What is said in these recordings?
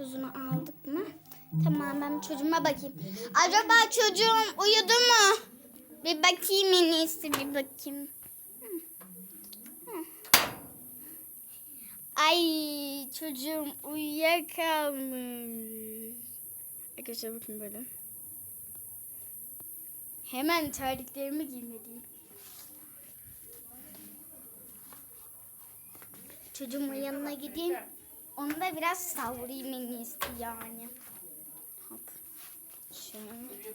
sözünü aldık mı? Tamam ben çocuğuma bakayım. Acaba çocuğum uyudu mu? Bir bakayım en iyisi bir bakayım. Ay çocuğum uyuyakalmış. Arkadaşlar bakın böyle. Hemen terliklerimi giymeliyim. Çocuğumun yanına gideyim. Onu da biraz savrayım en iyisi yani. Hop. Şöyle.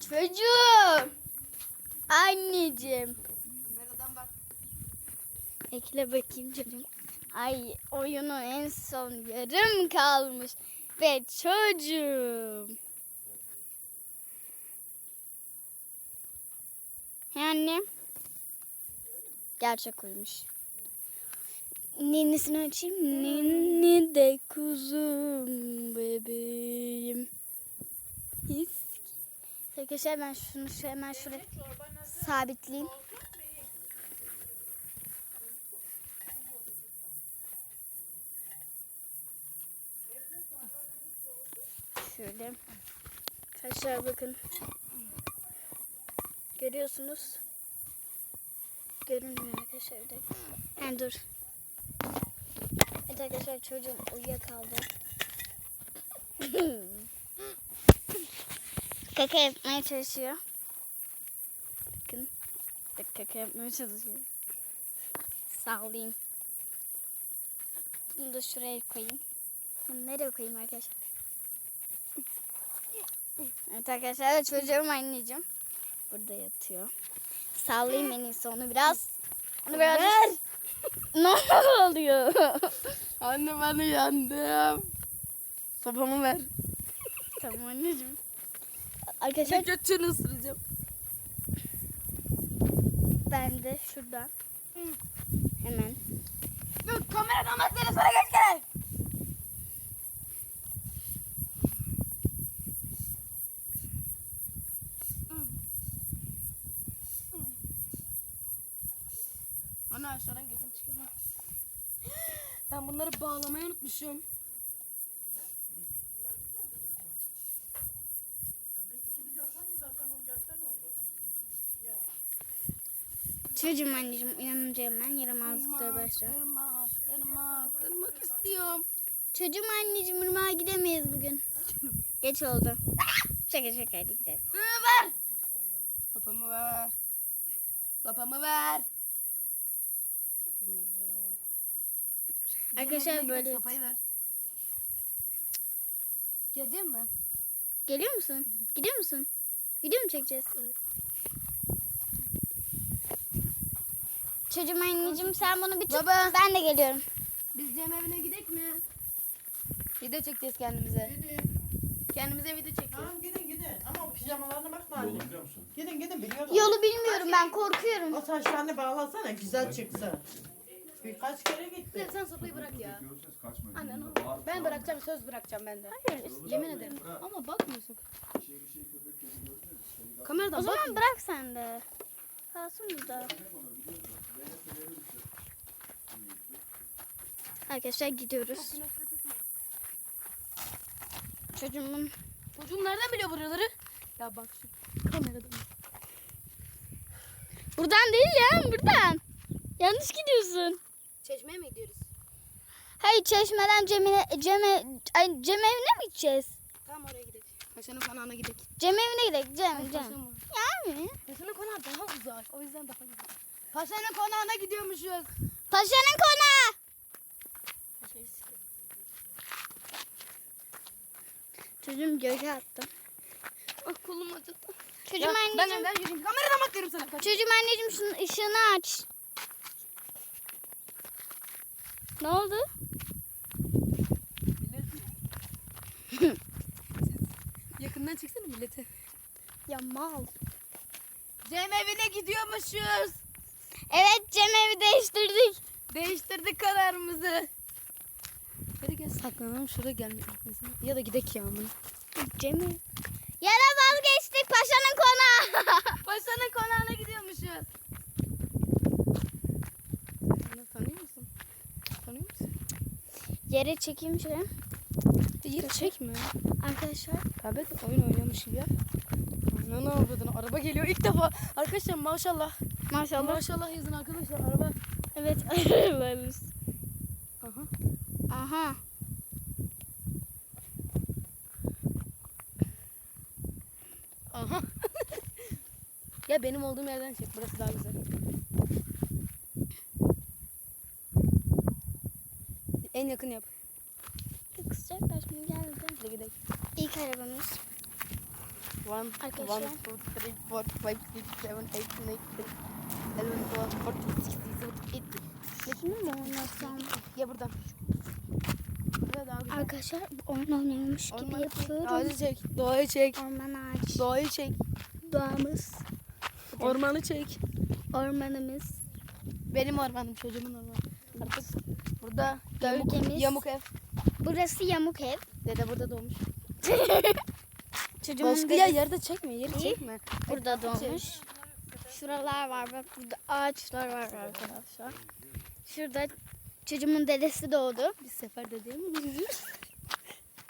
Çocuğum. Anneciğim. Bekle bakayım çocuğum. Ay oyunu en son yarım kalmış. Ve çocuğum. He annem. Gerçek uyumuş. Ninnisini açayım. Ninni de kuzum bebeğim. His. Arkadaşlar ben şunu şu hemen şuraya sabitleyeyim. Şöyle. Arkadaşlar bakın. Görüyorsunuz. Görünmüyor arkadaşlar. Bir dakika. Ha, dur. Evet arkadaşlar çocuğum uyuyakaldı. kaka yapmaya çalışıyor. Bakın. Bak, Kaka yapmaya çalışıyor. Sağlayayım. Bunu da şuraya koyayım. Bunu nereye koyayım arkadaşlar? Evet arkadaşlar çocuğum anneciğim. Burada yatıyor. Sallayayım en iyisi onu biraz. Onu biraz. Ne oluyor? Anne ben uyandım. Sopamı ver. tamam anneciğim. Arkadaşlar götünü ısıracağım. ben de şuradan. Hemen. Dur kameradan bak seni sonra geç gel. Bağlamayı unutmuşum. Çocuğum anneciğim uyanınca hemen yaramazlıkları başlar. Irmak, ırmak, ırmak istiyorum. Çocuğum anneciğim ırmağa gidemeyiz bugün. Geç oldu. Şaka şaka hadi gidelim. Ver. Sopamı ver. Sopamı ver. Sopamı ver. Arkadaşlar böyle- Sopayı ver. Gelecek mi? Geliyor musun? Gidiyor musun? Video mu çekeceğiz? Çocuğum anneciğim sen bunu bir tut. Baba. Ben de geliyorum. Biz Cem evine gidek mi? Video çekeceğiz kendimize. Kendimize video çekeceğiz. Tamam gidin gidin. Ama o pijamalarına bakma anne. Yolu biliyor musun? Gidin gidin biliyorum. Yolu bilmiyorum ben korkuyorum. O saçlarını bağlasana güzel çıksın. Birkaç kere gitti. Sen sopayı bırak ya. Görürseniz kaçmayın. Anne ne Bağırıp olur. Ben bırakacağım söz bırakacağım ben de. Hayır. Yemin ederim. Ama bakmıyorsun. Bir şey bir şey köpek gözü görürseniz. Kameradan O zaman bırak sen de. Kalsın burada. Arkadaşlar gidiyoruz. Çocuğumun Çocuğum nereden biliyor buraları? Ya bak şu kameradan. buradan değil ya buradan. Yanlış gidiyorsun. Çeşmeye mi gidiyoruz? Hayır çeşmeden Cem'e Cem'e ay, Cem evine mi gideceğiz? Tamam oraya gidelim. Paşanın konağına gidelim. Cem evine gidelim. Cem Paşa Cem. mı? Yani. Paşanın konağı daha uzak. O yüzden daha güzel. Paşanın konağına gidiyormuşuz. Paşanın konağı. Çocuğum göğe attı. Ah kolum acıdı. Çocuğum Ya, ben anneciğim. önden yürüyeyim. Kameradan bakıyorum sana. Kaç. Çocuğum anneciğim şunun ışığını aç. Ne oldu? Yakından çeksene milleti. Ya mal. Cem evine gidiyormuşuz. Evet Cem evi değiştirdik. Değiştirdik kararımızı. Hadi gel saklanalım şuraya gelmeyelim. Ya da gidek ya bunu. Cem evi. Da vazgeçtik paşanın konağı. Paşanın konağına gidiyormuşuz. Beni tanıyor musun? Tanıyor musun? Yere çekeyim şöyle. Yeri çekme. Arkadaşlar Tablet oyun oynamış gibi yap. Ne ne yapıyordun? Araba geliyor ilk defa. Arkadaşlar maşallah. maşallah. Maşallah yazın arkadaşlar araba. Evet arabalarımız. Aha. Aha. Aha. ya benim olduğum yerden çek. Burası daha güzel. En yakın yap. Kısacaklar şimdi geldi. Hadi gidelim. İlk arabamız. One, Arkadaşlar. one, two, three, four, five, six, seven, eight, nine, ten, eleven, twelve, fourteen, sixteen, seventeen, eighteen. Şimdi mi oynasam? Ya buradan. Burada daha güzel. Arkadaşlar oyun oynuyormuş gibi Ormanı çek, yapıyorum. Ağacı çek, doğayı çek, Orman ağaç. doğayı çek, Doğamız. ormanı çek. Ormanımız. Benim ormanım, çocuğumun ormanı. Artık burada yamuk, Gölgemiz. yamuk ev. Burası yamuk ev. Dede burada doğmuş. Çocuğumun Başka ya dedesi yerde çekme, yeri çekme. burada doğmuş. Şuralar var bak burada ağaçlar var arkadaşlar. Şurada çocuğumun dedesi doğdu. Biz sefer dedeye mi benziyoruz?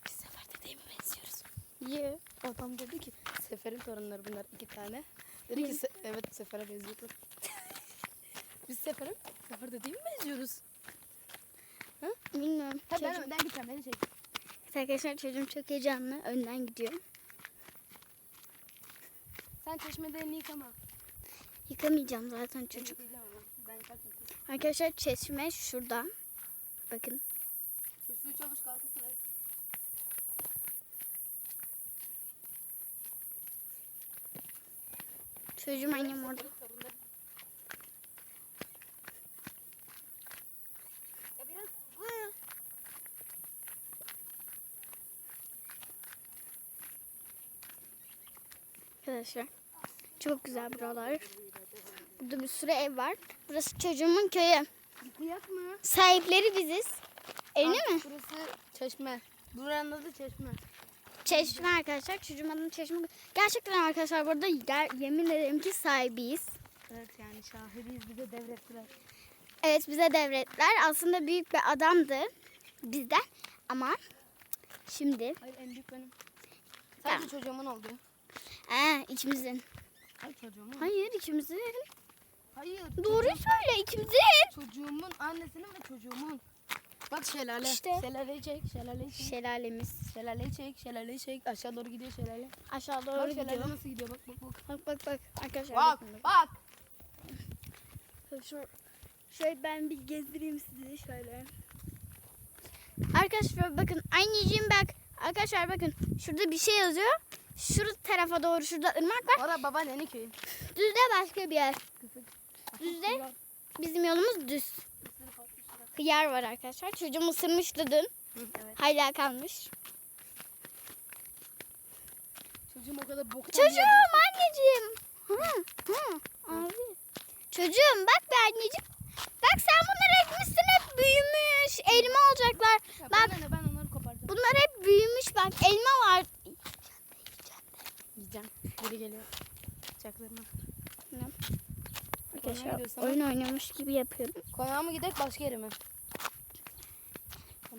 Biz sefer dedeye mi benziyoruz? Ye. Adam dedi ki Sefer'in torunları bunlar iki tane. Dedi ki "Se- evet Sefer'e benziyorlar. Biz Sefer'e Sefer dedeye mi benziyoruz? Bilmiyorum. Ha, ben önden gideceğim beni çek. Arkadaşlar çocuğum çok heyecanlı. Önden gidiyor. Sen çeşmede elini yıkama. Yıkamayacağım zaten çocuk. Ben. Arkadaşlar çeşme şurada. Bakın. Üstü çavuş Galatasaray. Çocuğum annem orada. Torunları. Ya biraz Hı. Arkadaşlar. Çok güzel buralar. Burada bir sürü ev var. Burası çocuğumun köyü. Yıkayak mı? Sahipleri biziz. Evli mi? Burası çeşme. Buranın adı çeşme. Çeşme arkadaşlar. Çocuğum adını Çeşme. Gerçekten arkadaşlar burada ger- yemin ederim ki sahibiyiz. Evet yani şahidiyiz bize devrettiler. Evet bize devrettiler. Aslında büyük bir adamdı bizden. Ama şimdi Hayır en büyük benim. Sadece çocuğumun oldu. Ee, ikimizin. Hayır çocuğumun. Hayır ikimizin. Hayır. Doğruyu söyle ikimizin. Çocuğumun annesinin ve çocuğumun. Bak şelale. İşte. Şelaleyi çek, şelaleyi çek. Şelalemiz. Şelaleyi çek, şelaleyi çek. Aşağı doğru gidiyor şelale. Aşağı Bak doğru şelale gidiyor. nasıl gidiyor bak bak bak. Bak bak bak. Arkadaşlar Bak bak. bakın. Şu, şöyle ben bir gezdireyim sizi şöyle. Arkadaşlar bakın anneciğim bak. Arkadaşlar bakın şurada bir şey yazıyor. Şu tarafa doğru şurada ırmak var. Orada babaannenin köyü. Düzde başka bir yer. Düzde bizim yolumuz düz. Hıyar var arkadaşlar. Çocuğum ısırmıştı dün. Evet. Hala kalmış. Çocuğum o kadar bir Çocuğum anneciğim. Hı, hı, abi. Çocuğum bak be anneciğim. Bak sen bunları ekmişsin hep büyümüş. Elma olacaklar. Ya Bak bana ne ben onları koparacağım. bunlar hep büyümüş bak. Elma var. Yiyeceğim. Biri geliyor. Bıçaklarına. Gidiyorsun oyun oynamış gibi yapıyorum. Konağa mı gidek başka yere mi?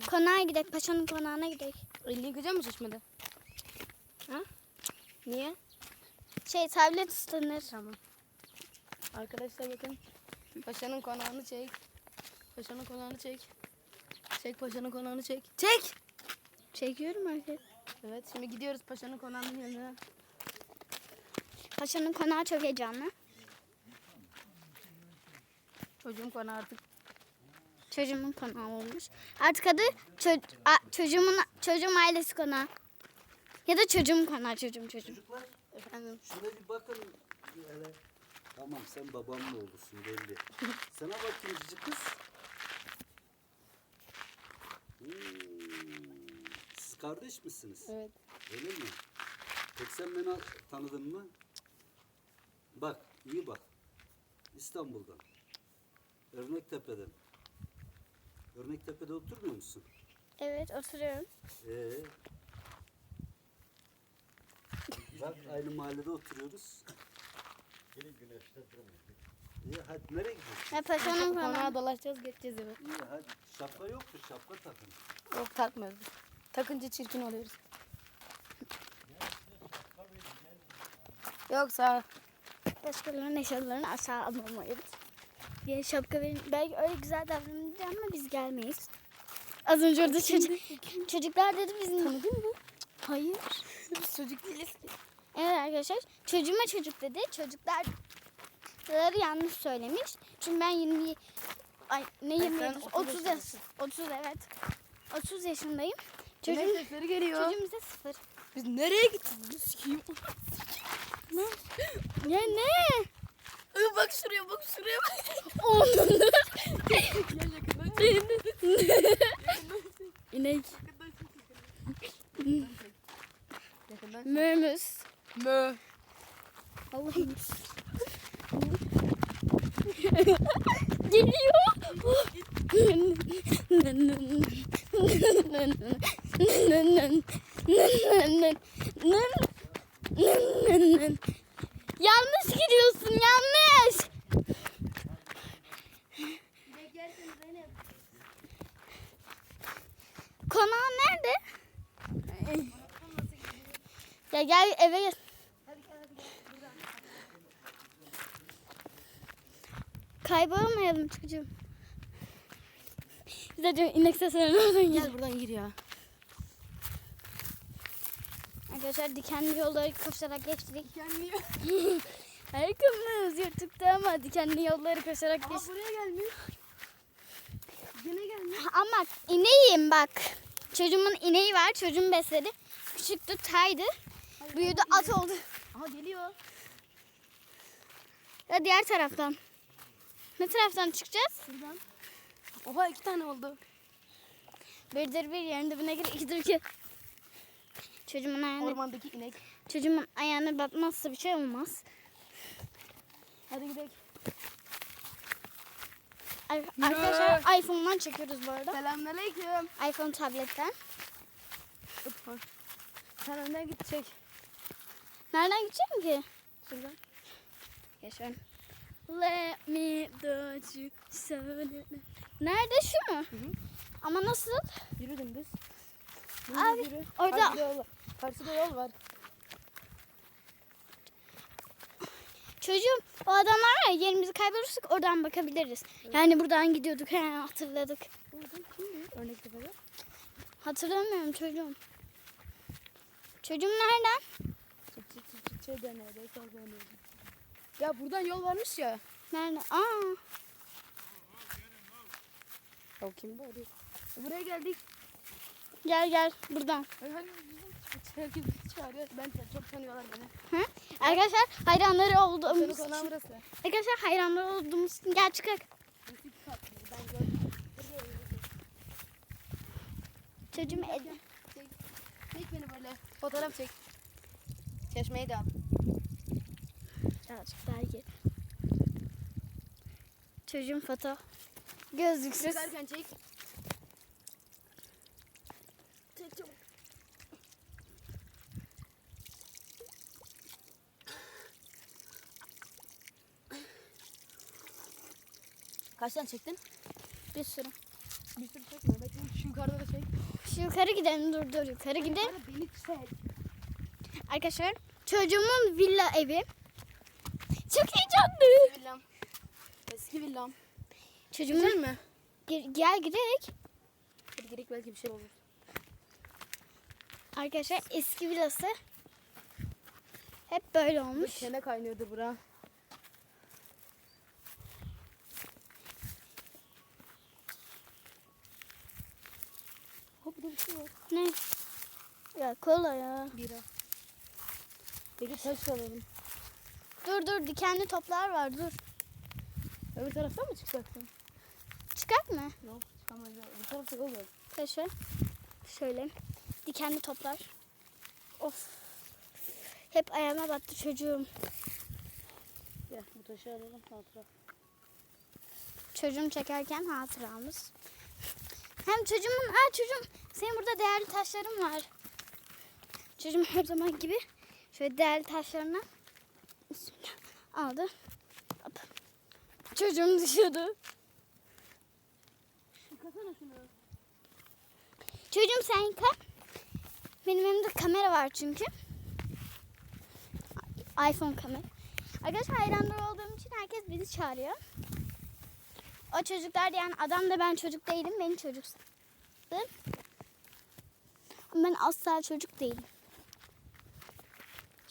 Konağa gidelim. Paşanın konağına gidelim. Elini yıkayacak mı çeşmede? Ha? Niye? Şey tablet ıslanır. Tamam. Arkadaşlar bakın. Paşanın konağını çek. Paşanın konağını çek. Çek paşanın konağını çek. Çek! Çekiyorum arkadaşlar. Evet şimdi gidiyoruz paşanın konağının yanına. Paşanın konağı çok heyecanlı. Çocuğum konağı artık. Çocuğumun konağı olmuş. Artık adı ço- a- çocuğumun çocuğum ailesi konağı. Ya da çocuğum konağı çocuğum çocuğum. Çocuklar Efendim. şuna bir bakın. Hele. Tamam sen babamın oğlusun belli. Sana bakayım cici kız. Hmm. Siz kardeş misiniz? Evet. Öyle mi? Peki sen beni tanıdın mı? Bak, iyi bak. İstanbul'dan. Örnektepe'den. Örnektepe'de oturmuyor musun? Evet oturuyorum. Ee. Bak aynı mahallede oturuyoruz. İyi hadi nereye gidiyorsun? Ve paşanın Konağa falan. dolaşacağız geçeceğiz eve. İyi hadi. Şapka yoktu şapka takın. Yok takmıyoruz. Takınca çirkin oluyoruz. Yok sağ ol. Başkalarının eşyalarını aşağı almamayız. Yani şapka verin. Belki öyle güzel davranınca ama biz gelmeyiz. Az önce orada çocuk, çocuklar dedi biz tanıdın mı? Hayır. Biz çocuk değiliz ki. Evet arkadaşlar çocuğuma çocuk dedi. Çocuklar yanlış söylemiş. Çünkü ben 20 ay ne 20 sen 30, 30 30 yaş yaşındasın. 30 evet. 30 yaşındayım. Çocuğum, sesleri geliyor. çocuğum bize sıfır. Biz nereye gittik? Sikiyim. Ne? Ya ne? Bak şuraya bak şuraya bak. Onun. İnek. Mürmüz. Mö. Allah'ım. Geliyor. Yanlış gidiyorsun yanlış. Konağın nerede? Ya gel eve gel. Kaybolmayalım çocuğum. Zaten inek sesleri nereden geliyor? Gel buradan gir ya. Arkadaşlar dikenli yolları koşarak geçtik. Gelmiyor. Ayakkabımız yırtıktı ama dikenli yolları koşarak Aa geçtik. buraya gelmiş. Gene gelmiş. Ama ineğim bak. Çocuğumun ineği var. Çocuğum besledi. Küçüktü, taydı. Büyüdü, at oldu. Aha geliyor. Ya diğer taraftan. Ne taraftan çıkacağız? Buradan. Oha iki tane oldu. Birdir bir yerin dibine gir, ikidir iki. Çocuğumun ayağına, Ormandaki inek. çocuğumun ayağına batmazsa bir şey olmaz. Hadi gidelim. Ar- Arkadaşlar iPhone'dan çekiyoruz bu arada. Selamünaleyküm. iPhone tabletten. Utma. Sen önden git çek. Nereden gideceğim ki? Şuradan. Yaşar. Let me touch you. söyle. Nerede şu mu? hı. Ama nasıl? Yürü dümdüz. Abi, Dümdüz yürü. orada- yol var. Karşıda yol var. Çocuğum o adamlar var ya yerimizi kaybolursak oradan bakabiliriz. Yani buradan gidiyorduk. He, hatırladık. Oradan kimdi? Örnek tepeler. Hatırlamıyorum çocuğum. Çocuğum nereden? Çık çık çık çık şey deneydi. Sol deneydi. Ya buradan yol varmış ya. Nerede? Aa. O kim bu? Hadi. Buraya geldik. Gel gel buradan. Ay, Hadi Herkes bizi çağırıyor. Ben çok tanıyorlar beni. Hı? Arkadaşlar hayranları olduğumuz için. burası. Arkadaşlar hayranları olduğumuz için gel çıkak. Çocuğum el... Çek. Çek beni böyle. Fotoğraf çek. Çeşmeyi de al. Birazcık daha gel. Çocuğum foto. Gözlüksüz. Çıkarken. Çek Kaç tane çektin? Bir sürü. Bir sürü çekme. Bekle şu yukarıda da çek. Şu yukarı gidelim dur dur yukarı gidelim. Beni çek. Arkadaşlar çocuğumun villa evi. Çok heyecanlı. Eski villam. Eski villam. Çocuğumun Güzel mi? Ge- gel gidelim. Hadi gerek belki bir şey olur. Arkadaşlar eski villası. Hep böyle olmuş. çene kaynıyordu bura. Bir de bir şey var. Ne? Ya kola ya. Bira. Peki taş alalım. Dur dur dikenli toplar var dur. Öbür taraftan mı çıkacaksın? Çıkart mı? Yok çıkamayız. Bu tarafta var. Arkadaşlar şöyle dikenli toplar. Of. Hep ayağıma battı çocuğum. Gel bu taşı alalım hatıra. Çocuğum çekerken hatıramız. Hem çocuğumun, aa çocuğum senin burada değerli taşların var. Çocuğum her zaman gibi şöyle değerli taşlarını aldı. Hop. çocuğum düşüyordu. Yıkasana şunu. Çocuğum sen yıka. Benim elimde kamera var çünkü. iPhone kamera. Arkadaşlar hayranlar olduğum için herkes bizi çağırıyor. O çocuklar yani adam da ben çocuk değilim. Beni çocuk sandı. Ben asla çocuk değilim.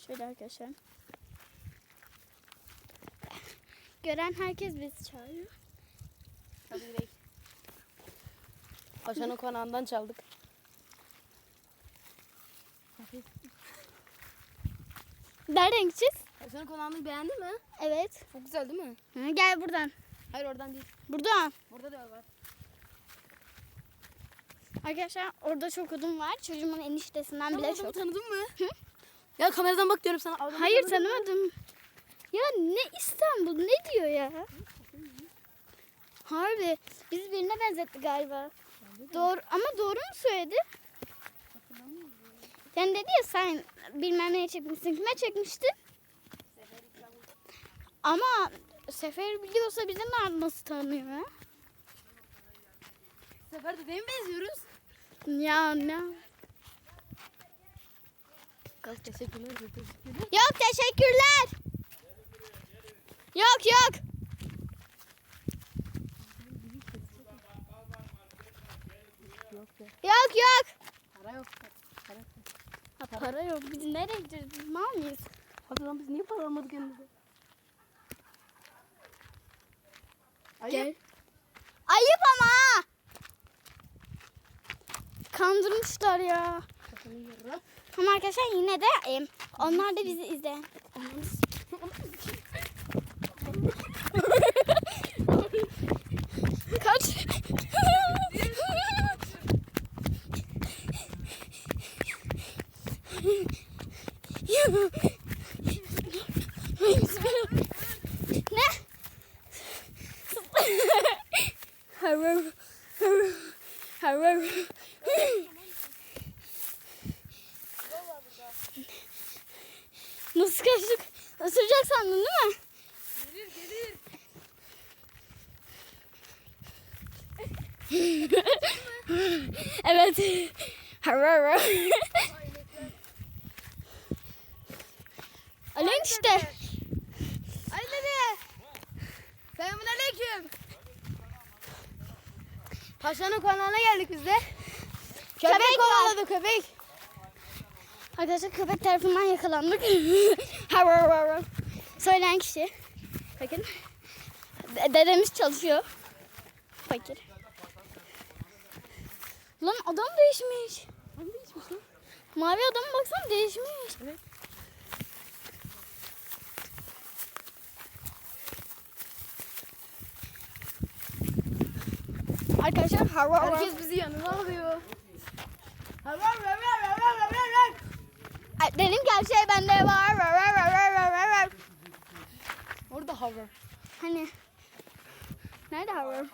Şöyle arkadaşlar. Gören herkes bizi çağırıyor. Hadi gidelim. Paşa'nın konağından çaldık. Nereden gideceğiz? Paşa'nın konağını beğendin mi? Evet. Çok güzel değil mi? Hı, gel buradan. Hayır oradan değil. Buradan. Burada da var. Arkadaşlar orada çok odun var. Çocuğumun eniştesinden bile çok. tanıdın mı? Ya kameradan bak diyorum sana. Adamı Hayır tanıdın mı? tanımadım. Ya ne İstanbul ne diyor ya? Harbi biz birine benzetti galiba. Doğru ama doğru mu söyledi? Sen dedi ya sen bilmem neye çekmişsin. Kime çekmiştin? Ama Sefer biliyorsa bizi nasıl tanıyor ya? Sefer dedeye mi benziyoruz? Ya ne? Kalk teşekkürler. teşekkürler. Yok teşekkürler. Yok yok. Yok. Yok. Para yok. Para. Ha, para yok. Biz nereye gideceğiz? Biz mal mıyız? Hadi lan biz niye para almadık elimize? Ayıp. Gel. Ayıp ama. Kandırmışlar ya. Ama arkadaşlar yine de onlar da bizi izleyen. Ananı s- Kaç. ne? Harar. Harar. Harar. Nasıl kaçtık? Isıracak sandın değil mi? Gelir gelir. Evet. Harar. Alın işte. Ay dede. Selamun aleyküm. Paşa'nın konağına geldik biz de. Köpek, Köpek kovaladı köpek. Arkadaşlar köpek tarafından yakalandık. Söyleyen kişi. Bakın. De- Dedemiz çalışıyor. Fakir. Lan adam değişmiş. Adam değişmiş lan. Mavi adam baksana değişmiş. Evet. Arkadaşlar harar. Herkes bizi yanına alıyor. Ay, Benim gerçeği bende var. Orada havar. Hani nerede havar?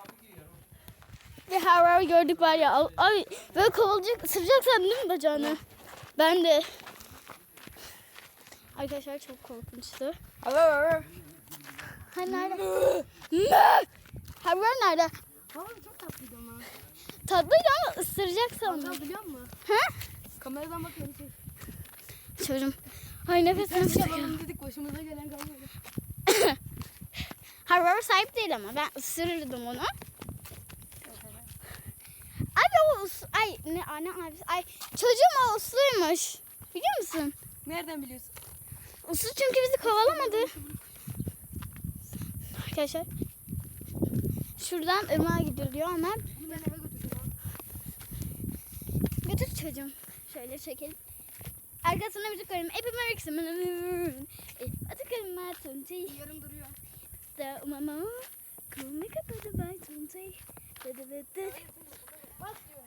Bir havar gördük var ya. Ay böyle kovalayacak, ısıracak sandın değil mi bacağını? Ben de. Arkadaşlar çok korkunçtu. Havar. Hani nerede? Ne? Havar nerede? Havar çok tatlıydı ama. Tatlıydı ama ısıracak sandım. Havar biliyor musun? Ha? Kameradan bak beni çek. Çocuğum. Ay nefes Biz nefes. yapalım dedik başımıza gelen kalmadı. Havar sahip değil ama ben ısırırdım onu. Abi o us ay ne anne abi ay çocuğum usluymuş. Biliyor musun? Nereden biliyorsun? Uslu çünkü bizi kovalamadı. Arkadaşlar şuradan ırmağa gidiliyor ama Bunu ben eve götüreceğim. götür çocuğum. Şöyle çekelim. Arkasına müzik koyayım. Hep Amerika'sın. Atıkarım ben tunti. Yarım duruyor. Da umama. Kumu kapadı bay tunti. Dı dı dı dı. Bas diyorum.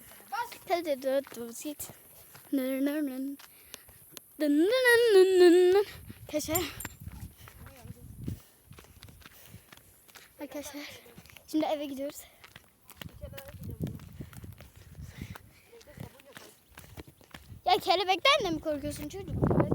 Arkadaşlar. Arkadaşlar. Şimdi eve gidiyoruz. Ya kelebekten de mi korkuyorsun çocuk?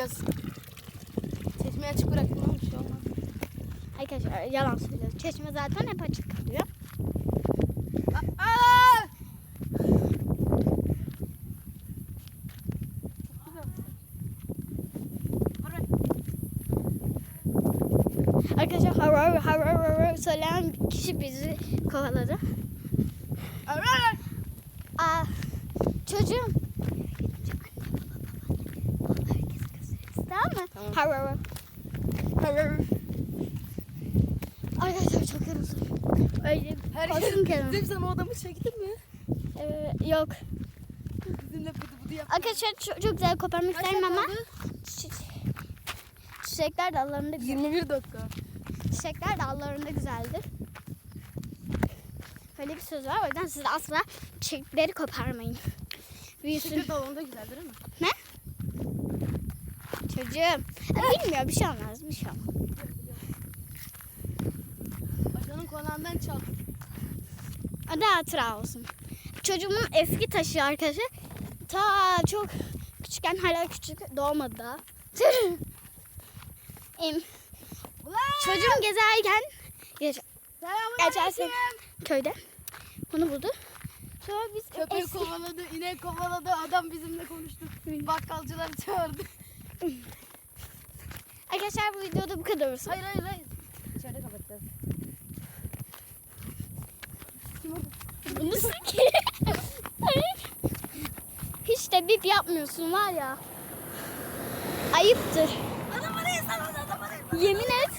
Olmaz. Çeşmeyi açık bıraktım ama bir şey olmaz. Arkadaşlar yalan söylüyoruz. Çeşme zaten hep açık kalıyor. Aa! Arkadaşlar havar havar havar söyleyen kişi bizi kovaladı. Aa, çocuğum. Tamam mı? Tamam. Havar havar. Havar. Arkadaşlar çok yoruldum. Öyle Kerem. bizim sana odamı çektin mi? Ee, yok. Bizimle bıdı bıdı yap. Arkadaşlar çok, çok güzel koparmak Kaç isterim ama çiçekler dallarında güzel. 21 dakika. Çiçekler dallarında güzeldir. Öyle bir söz var. O yüzden siz asla çiçekleri koparmayın. Büyüsün. Şeker dalında güzeldir değil mi? Çocuğum. Ya Bilmiyor bir şey olmaz. Bir şey olmaz. Aşağının konağından çal. Adı hatıra olsun. Çocuğumun eski taşı arkadaşlar. Ta çok küçükken hala küçük doğmadı daha. Çocuğum gezerken geç, geçersin köyde bunu buldu. Sonra biz Köpek eski- kovaladı, inek kovaladı, adam bizimle konuştu. Bakkalcılar çağırdı. Arkadaşlar bu videoda bu kadar olsun. Hayır hayır hayır. İçeride kapatacağız. Kim nasıl ki? Hiç de bip yapmıyorsun var ya. Ayıptır. Yemin et.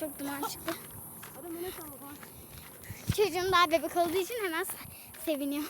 Çok duman çıktı. Çocuğum daha bebek olduğu için hemen seviniyor.